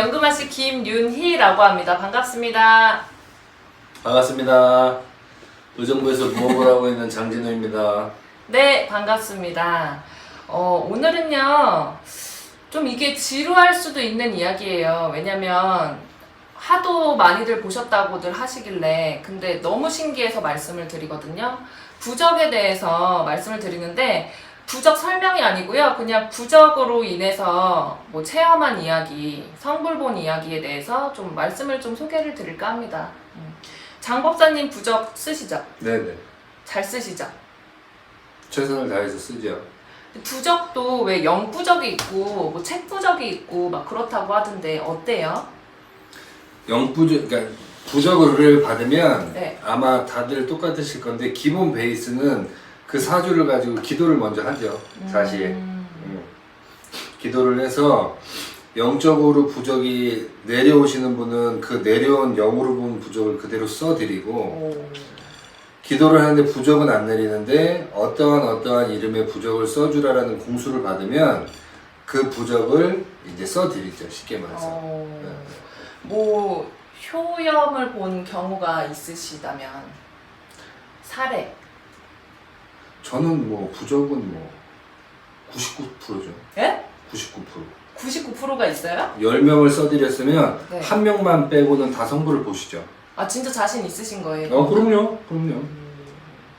연금아 씨 김윤희라고 합니다. 반갑습니다. 반갑습니다. 의정부에서 부업을 하고 있는 장진호입니다. 네, 반갑습니다. 어, 오늘은요, 좀 이게 지루할 수도 있는 이야기예요. 왜냐면, 하도 많이들 보셨다고들 하시길래, 근데 너무 신기해서 말씀을 드리거든요. 부적에 대해서 말씀을 드리는데, 부적 설명이 아니고요. 그냥 부적으로 인해서 뭐 체험한 이야기, 성불 본 이야기에 대해서 좀 말씀을 좀 소개를 드릴까 합니다. 음. 장 법사님 부적 쓰시죠? 네네. 잘 쓰시죠? 최선을 다해서 쓰죠. 부적도 왜 영부적이 있고 뭐 책부적이 있고 막 그렇다고 하던데 어때요? 영부적, 그러니까 부적을 받으면 네. 아마 다들 똑같으실 건데 기본 베이스는 그 사주를 가지고 기도를 먼저 하죠. 사실. 음, 음. 기도를 해서 영적으로 부적이 내려오시는 분은 그 내려온 영으로 본 부적을 그대로 써드리고 오. 기도를 하는데 부적은 안 내리는데 어떠한 어떠한 이름의 부적을 써주라라는 공수를 받으면 그 부적을 이제 써드리죠 쉽게 말해서 어, 네. 뭐 효염을 본 경우가 있으시다면 사례 저는 뭐 부적은 뭐 99%죠 예? 99% 99%가 있어요? 10명을 써드렸으면 네. 한 명만 빼고는 다 성부를 보시죠 아 진짜 자신 있으신 거예요? 어 그럼요 그럼요 음.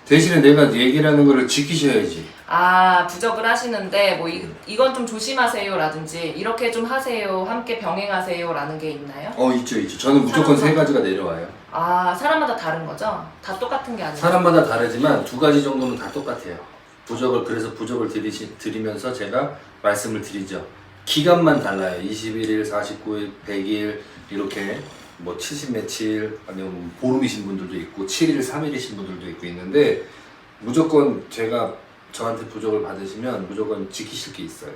대신에 내가 얘기라는 거를 지키셔야지 아 부적을 하시는데 뭐 이, 이건 좀 조심하세요라든지 이렇게 좀 하세요 함께 병행하세요라는 게 있나요? 어 있죠 있죠 저는 무조건 세 가지가 내려와요 아 사람마다 다른 거죠? 다 똑같은 게 아니고 사람마다 다르지만 두 가지 정도는 다 똑같아요. 부적을 그래서 부적을 드리시, 드리면서 제가 말씀을 드리죠. 기간만 달라요. 21일, 49일, 100일 이렇게 뭐 70 며칠 아니면 뭐 보름이신 분들도 있고 7일, 3일이신 분들도 있고 있는데 무조건 제가 저한테 부적을 받으시면 무조건 지키실 게 있어요.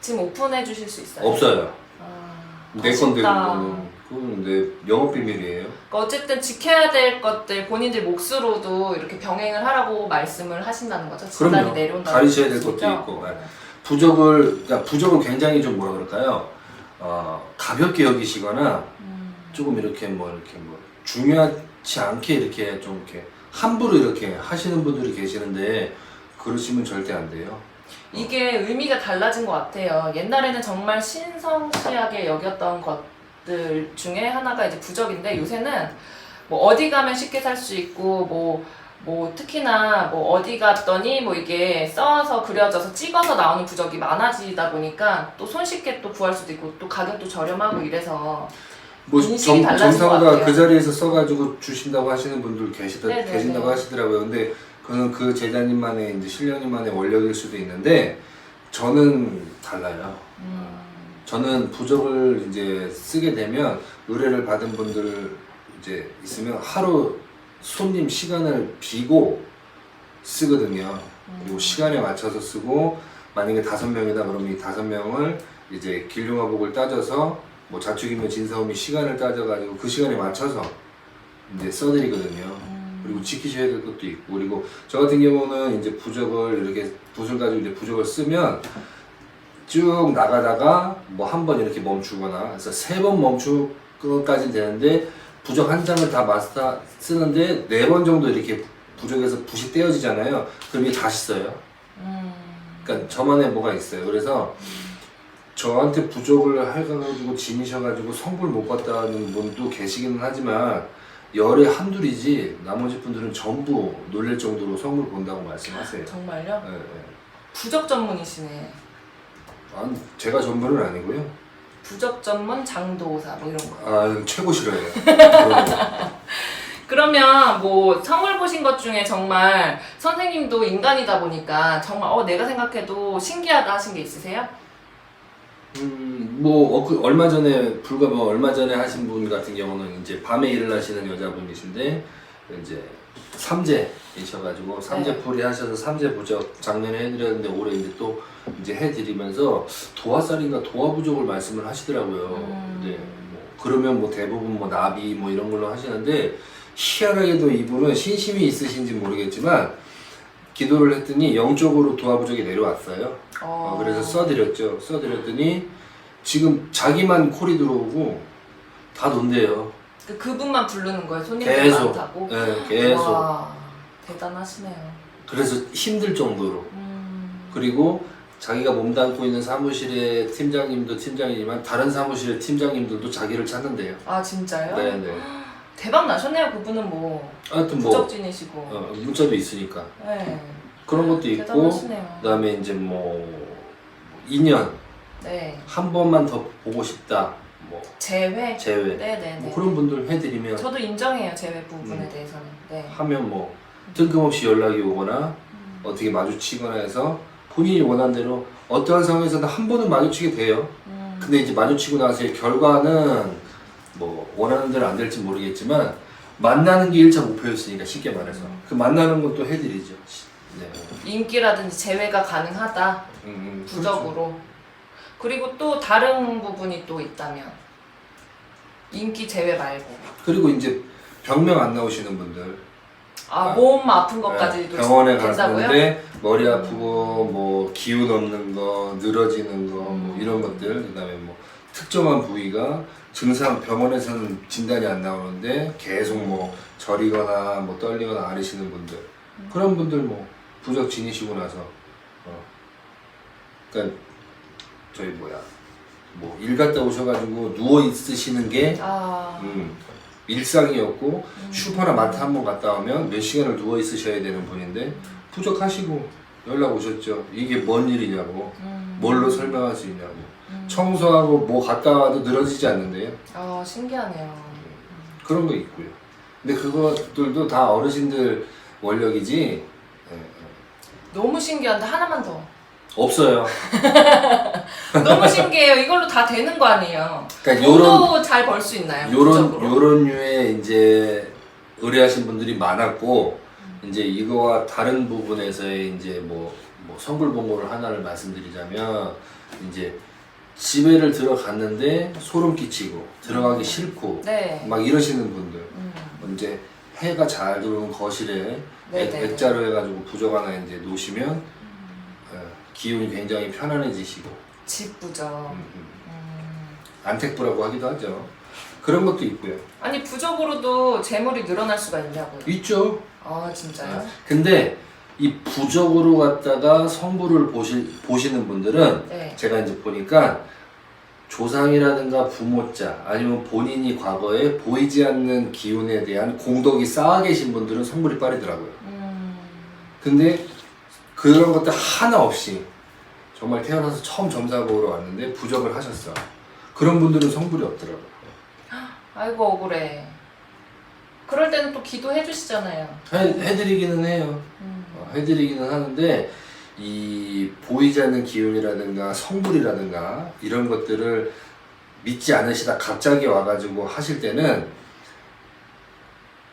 지금 오픈해 주실 수 있어요? 없어요. 아, 내 건데. 그거는 그거는 내 영업 비밀이에요. 그러니까 어쨌든 지켜야 될 것들 본인들 몫으로도 이렇게 병행을 하라고 말씀을 하신다는 거죠? 진단이 그럼요. 내려온다는 가르쳐야 될? 것도 있고, 네. 부적을 그러니까 부적을 굉장히 좀 뭐라 그럴까요? 어, 가볍게 여기시거나 음. 조금 이렇게 뭐 이렇게 뭐 중요하지 않게 이렇게 좀 이렇게 함부로 이렇게 하시는 분들이 계시는데 그러시면 절대 안 돼요. 이게 의미가 달라진 것 같아요. 옛날에는 정말 신성시하게 여겼던 것들 중에 하나가 이제 부적인데 요새는 뭐 어디 가면 쉽게 살 수 있고 뭐, 뭐 특히나 뭐 어디 갔더니 뭐 이게 써서 그려져서 찍어서 나오는 부적이 많아지다 보니까 또 손쉽게 또 구할 수도 있고 또 가격도 저렴하고 이래서 뭐 인식이 정, 달라진 것 정사보다 같아요. 그 자리에서 써가지고 주신다고 하시는 분들 계시다, 네네네. 계신다고 하시더라고요. 근데 그는 그 제자님만의 이제 신령님만의 원력일 수도 있는데 저는 달라요. 음, 저는 부적을 이제 쓰게 되면 의뢰를 받은 분들 이제 있으면 하루 손님 시간을 비고 쓰거든요. 그리고 시간에 맞춰서 쓰고 만약에 다섯 명이다 그러면 이 다섯 명을 이제 길흉화복을 따져서 뭐 자축이면 진사오미 시간을 따져가지고 그 시간에 맞춰서 이제 써드리거든요. 음. 그리고 지키셔야 될 것도 있고 그리고 저 같은 경우는 이제 부적을 이렇게 붓을 가지고 이제 부적을 쓰면 쭉 나가다가 뭐 한 번 이렇게 멈추거나 그래서 세 번 멈출 것까지 되는데 부적 한 장을 다 마스터 쓰는데 네 번 정도 이렇게 부적에서 붓이 떼어지잖아요. 그럼 이게 다시 써요. 음. 그러니까 저만의 뭐가 있어요. 그래서 저한테 부적을 해가지고 지니셔가지고 성불 못 받다는 분도 계시기는 하지만 열에 한둘이지 나머지 분들은 전부 놀랄 정도로 성불 본다고 말씀하세요. 정말요? 예, 예. 부적 전문이시네. 아니, 제가 전부는 아니고요. 부적 전문 장도사 뭐 이런 거. 아 최고. 그런 거. 그러면 뭐 성을 보신 것 중에 정말 선생님도 인간이다 보니까 정말 어 내가 생각해도 신기하다 하신 게 있으세요? 음, 뭐 어, 얼마 전에 불과 뭐 얼마 전에 하신 분 같은 경우는 이제 밤에 일을 하시는 여자분이신데 이제 삼재이셔가지고 삼재풀이 하셔서 삼재 부적 작년에 해드렸는데 올해 이제 또 이제 해드리면서 도화살인가 도화부적을 말씀을 하시더라고요. 음. 네, 뭐 그러면 뭐 대부분 뭐 나비 뭐 이런 걸로 하시는데 희한하게도 이분은 신심이 있으신지 모르겠지만 기도를 했더니 영적으로 도화부족이 내려왔어요. 어. 어, 그래서 써드렸죠. 써드렸더니 지금 자기만 콜이 들어오고 다 논대요. 그 그분만 부르는 거예요. 손님들 계속. 많다고. 네, 계속. 와, 대단하시네요. 그래서 힘들 정도로. 음. 그리고 자기가 몸담고 있는 사무실의 팀장님도 팀장이지만 다른 사무실의 팀장님들도 자기를 찾는데요. 아 진짜요? 네네. 대박 나셨네요. 그분은 뭐 하여튼 뭐 부적진이시고. 어, 문자도 있으니까 네. 그런 것도 있고 대단하시네요. 그다음에 이제 뭐 2년 네. 한 번만 더 보고 싶다. 뭐 제외. 제외. 네네네. 뭐 그런 분들 해드리면 저도 인정해요. 제외 부분에 음. 대해서는. 네. 하면 뭐 뜬금없이 연락이 오거나 음. 어떻게 마주치거나 해서 본인이 원하는 대로 어떠한 상황에서는 한 번은 마주치게 돼요. 음. 근데 이제 마주치고 나서의 결과는 뭐 원하는 대로 안 될지 모르겠지만 만나는 게 1차 목표였으니까 쉽게 말해서 그 만나는 것도 해드리죠. 네. 인기라든지 제외가 가능하다. 음, 음, 부적으로. 그리고 또 다른 부분이 또 있다면 인기 제외 말고. 그리고 이제 병명 안 나오시는 분들 아, 아. 몸 아픈 것까지도 네, 병원에 된다고요? 갔는데 머리 아프고 뭐 기운 없는 거 늘어지는 거뭐 음. 이런 것들 그다음에 뭐 특정한 부위가 증상 병원에서는 진단이 안 나오는데 계속 뭐 저리거나 뭐 떨리거나 앓으시는 분들 음. 그런 분들 뭐 부적 지니시고 나서 어 그러니까 저희 뭐야 뭐 일 갔다 오셔가지고 누워 있으시는 게 아, 음, 일상이었고 음. 슈퍼나 마트 한 번 갔다 오면 몇 시간을 누워 있으셔야 되는 분인데 부족하시고 연락 오셨죠. 이게 뭔 일이냐고. 음. 뭘로 설명할 수 있냐고. 음. 청소하고 뭐 갔다 와도 늘어지지 않는데요. 아, 신기하네요. 그런 거 있고요. 근데 그것들도 다 어르신들 원력이지 예, 예. 너무 신기한데 하나만 더. 없어요. 너무 신기해요. 이걸로 다 되는 거 아니에요? 그러니까 요런 돈도 잘 벌 수 있나요? 요런? 요런 류의 이제 의뢰하신 분들이 많았고 이제 이거와 다른 부분에서의 이제 뭐, 뭐 성불봉고를 하나를 말씀드리자면 이제 집에를 들어갔는데 소름 끼치고 들어가기 싫고 네. 막 이러시는 분들 음. 이제 해가 잘 들어오는 거실에 네, 액, 네. 액자로 해가지고 부적 하나 이제 놓으시면 예, 기운이 굉장히 편안해지시고 집 부적. 음, 음. 음. 안택부라고 하기도 하죠. 그런 것도 있고요. 아니 부적으로도 재물이 늘어날 수가 있냐고요? 있죠. 아 진짜요? 근데 이 부적으로 갖다가 성부를 보시, 보시는 분들은 네. 제가 이제 보니까 조상이라든가 부모자 아니면 본인이 과거에 보이지 않는 기운에 대한 공덕이 쌓아 계신 분들은 성불이 빠르더라고요. 음. 근데 그런 것들 하나 없이 정말 태어나서 처음 점사 보러 왔는데 부적을 하셨어. 그런 분들은 성불이 없더라고요. 아이고 억울해. 그럴 때는 또 기도해 주시잖아요. 해, 해드리기는 해요. 음. 어, 해드리기는 하는데 이 보이지 않는 기운이라든가 성불이라든가 이런 것들을 믿지 않으시다 갑자기 와가지고 하실 때는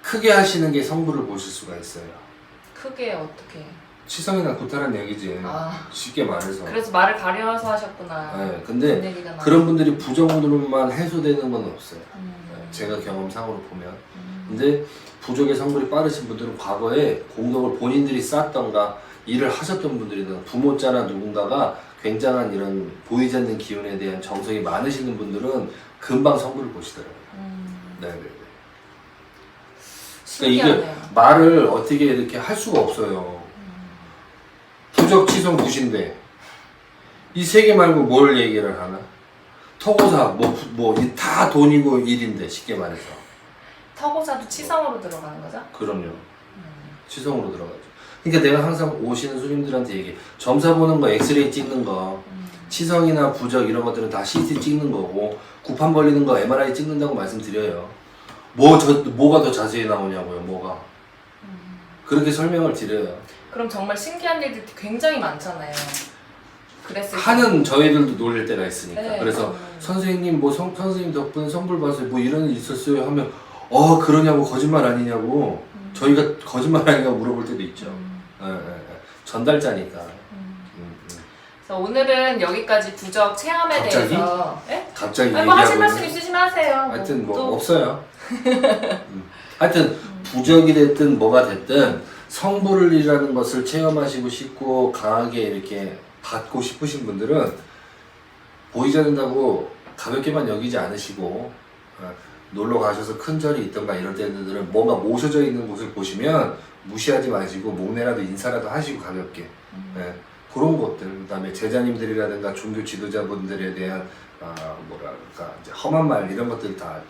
크게 하시는 게 성불을 보실 수가 있어요. 크게 어떻게? 치성이나 구타란 얘기지. 아 쉽게 말해서. 그래서 말을 가려서 하셨구나. 네, 근데. 그런 분들이 부정으로만 해소되는 건 없어요. 음. 네, 제가 경험상으로 보면. 음. 근데 부족의 성불이 빠르신 분들은 과거에 공덕을 본인들이 쌓았던가 일을 하셨던 분들이든 부모자나 누군가가 굉장한 이런 보이지 않는 기운에 대한 정성이 많으시는 분들은 금방 성불을 보시더라고요. 음. 네네네. 신기하네요. 그러니까 이게 말을 어떻게 이렇게 할 수가 없어요. 부적, 치성, 구신대 이세 개 말고 뭘 얘기를 하나? 토고사 뭐뭐다 돈이고 일인데 쉽게 말해서 터고사도 치성으로 들어가는 거죠? 그럼요. 음. 치성으로 들어가죠. 그러니까 내가 항상 오시는 손님들한테 얘기해. 점사 보는 거, 엑스레이 찍는 거, 음. 치성이나 부적 이런 것들은 다 CT 찍는 거고, 구판 벌리는 거 MRI 찍는다고 말씀드려요. 뭐, 저, 뭐가 더 자세히 나오냐고요, 뭐가. 음. 그렇게 설명을 드려요. 그럼 정말 신기한 일들이 굉장히 많잖아요. 그랬을 때. 하는 저희들도 놀릴 때가 있으니까. 네, 그래서 음. 선생님, 뭐, 성, 선생님 덕분에 성불 봤어요. 뭐 이런 일 있었어요. 하면, 어, 그러냐고, 거짓말 아니냐고. 음. 저희가 거짓말 아니냐고 물어볼 때도 있죠. 음. 예, 예, 예. 전달자니까. 음. 음, 음. 그래서 오늘은 여기까지 부적 체험에 갑자기? 대해서. 예? 갑자기 아니, 뭐 하실 얘기하고 말씀 있으시면 하세요. 하여튼 뭐 또- 없어요. 음. 하여튼 부적이 됐든 뭐가 됐든 성불이라는 것을 체험하시고 싶고 강하게 이렇게 받고 싶으신 분들은 보이지 않는다고 가볍게만 여기지 않으시고 어, 놀러 가셔서 큰 절이 있던가 이런 때들은 뭔가 모셔져 있는 곳을 보시면 무시하지 마시고 목내라도 인사라도 하시고 가볍게 네, 그런 것들 그다음에 제자님들이라든가 종교 지도자분들에 대한 아, 뭐랄까 이제 험한 말 이런 것들 다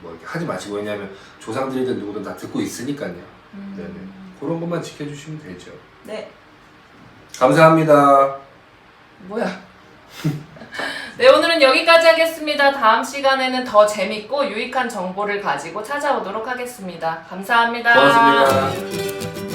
뭐 하지 마시고 왜냐하면 조상들이든 누구든 다 듣고 있으니까요. 음. 네네. 그런 것만 지켜주시면 되죠. 네. 감사합니다. 뭐야? 네, 오늘은 여기까지 하겠습니다. 다음 시간에는 더 재밌고 유익한 정보를 가지고 찾아오도록 하겠습니다. 감사합니다. 고맙습니다.